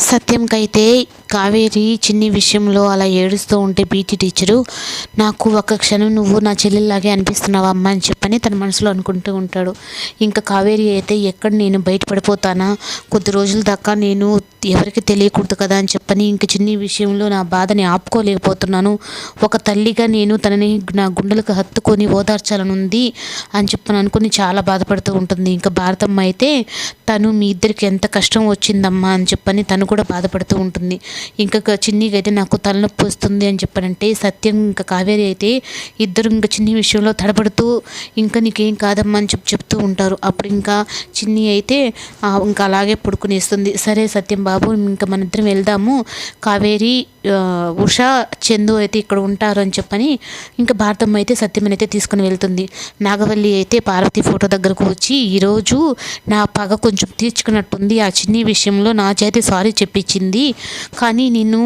సత్యంకైతే కావేరి చిన్ని విషయంలో అలా ఏడుస్తూ ఉంటే పీటీ టీచరు నాకు ఒక క్షణం నువ్వు నా చెల్లెల్లాగే అనిపిస్తున్నావు అమ్మ అని చెప్పని తన మనసులో అనుకుంటూ ఉంటాడు. ఇంకా కావేరి అయితే ఎక్కడ నేను బయటపడిపోతానా? కొద్ది రోజుల దాకా నేను ఎవరికి తెలియకూడదు కదా అని చెప్పని ఇంక చిన్ని విషయంలో నా బాధని ఆపుకోలేకపోతున్నాను. ఒక తల్లిగా నేను తనని నా గుండెలకు హత్తుకొని ఓదార్చాలని ఉంది అని చెప్పని అనుకుని చాలా బాధపడుతూ ఉంటుంది. ఇంకా భారతమ్మ అయితే తను మీ ఇద్దరికి ఎంత కష్టం వచ్చిందమ్మా అని చెప్పని తను కూడా బాధపడుతూ ఉంటుంది. ఇంకా చిన్నీకి అయితే నాకు తలనొప్పి వస్తుంది అని చెప్పానంటే సత్యం ఇంకా కావేరి అయితే ఇద్దరు ఇంకా చిన్ని విషయంలో తడబడుతూ ఇంకా నీకేం కాదమ్మా అని చెప్పి చెప్తూ ఉంటారు. అప్పుడు ఇంకా చిన్ని అయితే ఇంకా అలాగే పడుకునేస్తుంది. సరే సత్యం బాబు ఇంకా మన ఇద్దరం వెళ్దాము. కావేరి ఉషా చందు అయితే ఇక్కడ ఉంటారు అని చెప్పని ఇంకా భారతమ్మ అయితే సత్యమని అయితే తీసుకుని వెళ్తుంది. నాగవల్లి అయితే పార్వతి ఫోటో దగ్గరకు వచ్చి ఈరోజు నా పగ కొంచెం తీర్చుకున్నట్టుంది. ఆ చిన్ని విషయంలో నా చేతి సారీ చెప్పించింది. కానీ నేను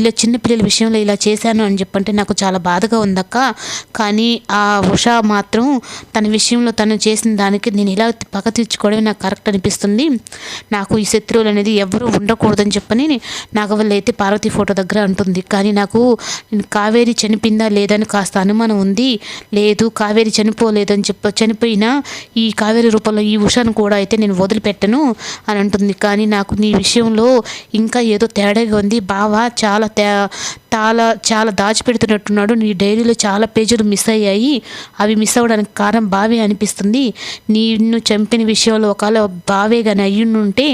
ఇలా చిన్నపిల్లల విషయంలో ఇలా చేశాను అని చెప్పంటే నాకు చాలా బాధగా ఉందక్క. కానీ ఆ ఉషా మాత్రం తన విషయంలో తను చేసిన దానికి నేను ఇలా పగ తీర్చుకోవడమే నాకు కరెక్ట్ అనిపిస్తుంది. నాకు ఈ శత్రువులు అనేది ఎవరు ఉండకూడదని చెప్పని నాగవల్లి అయితే పార్వతి ఫోటో దగ్గర అంటుంది. కానీ నాకు కావేరి చనిపోయిందా లేదని కాస్త అనుమానం ఉంది. లేదు కావేరి చనిపోలేదని చెప్ప చనిపోయినా ఈ కావేరి రూపంలో ఈ ఉషాను కూడా అయితే నేను వదిలిపెట్టను అని అంటుంది. కానీ నాకు నీ విషయంలో ఇంకా ఏదో తేడాగా ఉంది. బావ చాలా తే చాలా చాలా దాచిపెడుతున్నట్టున్నాడు. నీ డైరీలో చాలా పేజీలు మిస్ అయ్యాయి. అవి మిస్ అవ్వడానికి కారణం బావే అనిపిస్తుంది. నిన్ను చంపిన విషయంలో ఒకవేళ బావే కానీ అయ్యుంటే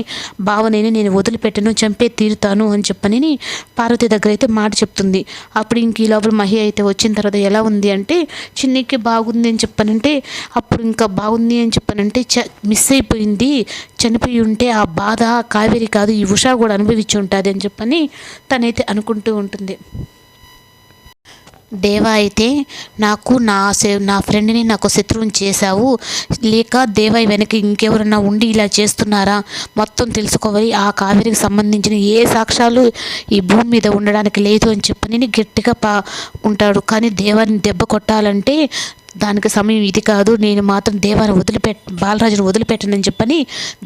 బావనైనా నేను వదిలిపెట్టను చంపే తీరుతాను అని చెప్పని పార్వతి దగ్గర అయితే మాట చెప్తుంది. అప్పుడు ఇంక ఈ లోపల మహి అయితే వచ్చిన తర్వాత ఎలా ఉంది అంటే చిన్నికి బాగుంది అని చెప్పానంటే అప్పుడు ఇంకా బాగుంది అని చెప్పానంటే చ మిస్ అయిపోయింది. చనిపోయి ఉంటే ఆ బాధ కావేరి కాదు ఈ ఉషా కూడా అనుభవించి ఉంటుంది అని చెప్పని తనైతే అనుకుంటూ ఉంటుంది. దేవా అయితే నాకు నా నా ఫ్రెండ్ని నాకు శత్రువుని చేశావు. లేక దేవా వెనక ఇంకెవరన్నా ఉండి ఇలా చేస్తున్నారా? మొత్తం తెలుసుకోవాలి. ఆ కావేరికి సంబంధించిన ఏ సాక్ష్యాలు ఈ భూమి మీద ఉండడానికి లేదు అని చెప్పని గట్టిగా పా ఉంటాడు. కానీ దేవాన్ని దెబ్బ కొట్టాలంటే దానికి సమయం ఇది కాదు నేను మాత్రం దేవాన్ని వదిలిపెట్ బాలరాజును వదిలిపెట్టనని చెప్పని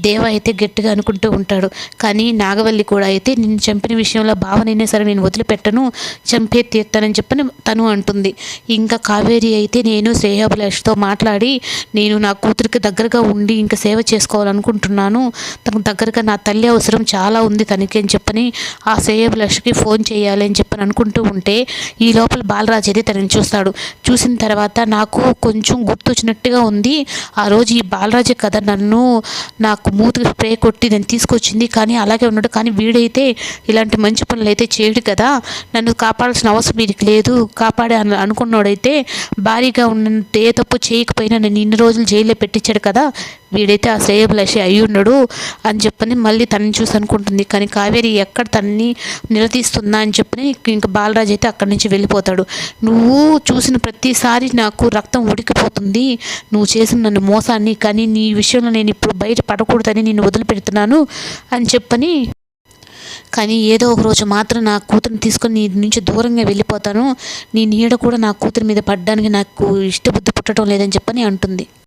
దేవ అయితే గట్టిగా అనుకుంటూ ఉంటాడు. కానీ నాగవల్లి కూడా అయితే నిన్ను చంపిన విషయంలో భావనైనా సరే నేను వదిలిపెట్టను చంపే తీర్తానని చెప్పని తను అంటుంది. ఇంకా కావేరి అయితే నేను శ్రేయాభిలాష్తో మాట్లాడి నేను నా కూతురికి దగ్గరగా ఉండి ఇంకా సేవ చేసుకోవాలనుకుంటున్నాను. తనకు దగ్గరగా నా తల్లి అవసరం చాలా ఉంది తనకి అని చెప్పని ఆ శ్రేయాభిలాష్కి ఫోన్ చేయాలి అని చెప్పని అనుకుంటూ ఉంటే ఈ లోపల బాలరాజు అయితే తనని చూస్తాడు. చూసిన తర్వాత నాకు నాకు కొంచెం గుర్తొచ్చినట్టుగా ఉంది. ఆ రోజు ఈ బాలరాజే కదా నన్ను నాకు మూతికి స్ప్రే కొట్టి నేను తీసుకొచ్చింది. కానీ అలాగే ఉన్నాడు. కానీ వీడైతే ఇలాంటి మంచి పనులు అయితే చేయడు కదా. నన్ను కాపాడాల్సిన అవసరం మీకు లేదు. కాపాడే అనుకున్నాడైతే భారీగా ఉన్న ఏ తప్పు చేయకపోయినా నేను ఇన్ని రోజులు జైల్లో పెట్టించాడు కదా. వీడైతే ఆ శ్రేయభిలాషి అయి ఉన్నాడు అని చెప్పని మళ్ళీ తనని చూసి అనుకుంటుంది. కానీ కావేరి ఎక్కడ తనని నిలదీస్తుందా అని చెప్పని ఇంకా బాలరాజు అయితే అక్కడి నుంచి వెళ్ళిపోతాడు. నువ్వు చూసిన ప్రతిసారి నాకు రక్తం ఉడికిపోతుంది. నువ్వు చేసిన నన్ను మోసాన్ని కానీ నీ విషయంలో నేను ఇప్పుడు బయట పడకూడదని నేను వదిలిపెడుతున్నాను అని చెప్పని కానీ ఏదో ఒక రోజు మాత్రం నా కూతురిని తీసుకొని నీ నుంచి దూరంగా వెళ్ళిపోతాను. నీ నీడ కూడా నా కూతురి మీద పడ్డానికి నాకు ఇష్టబుద్ధి పుట్టడం లేదని చెప్పని అంటుంది.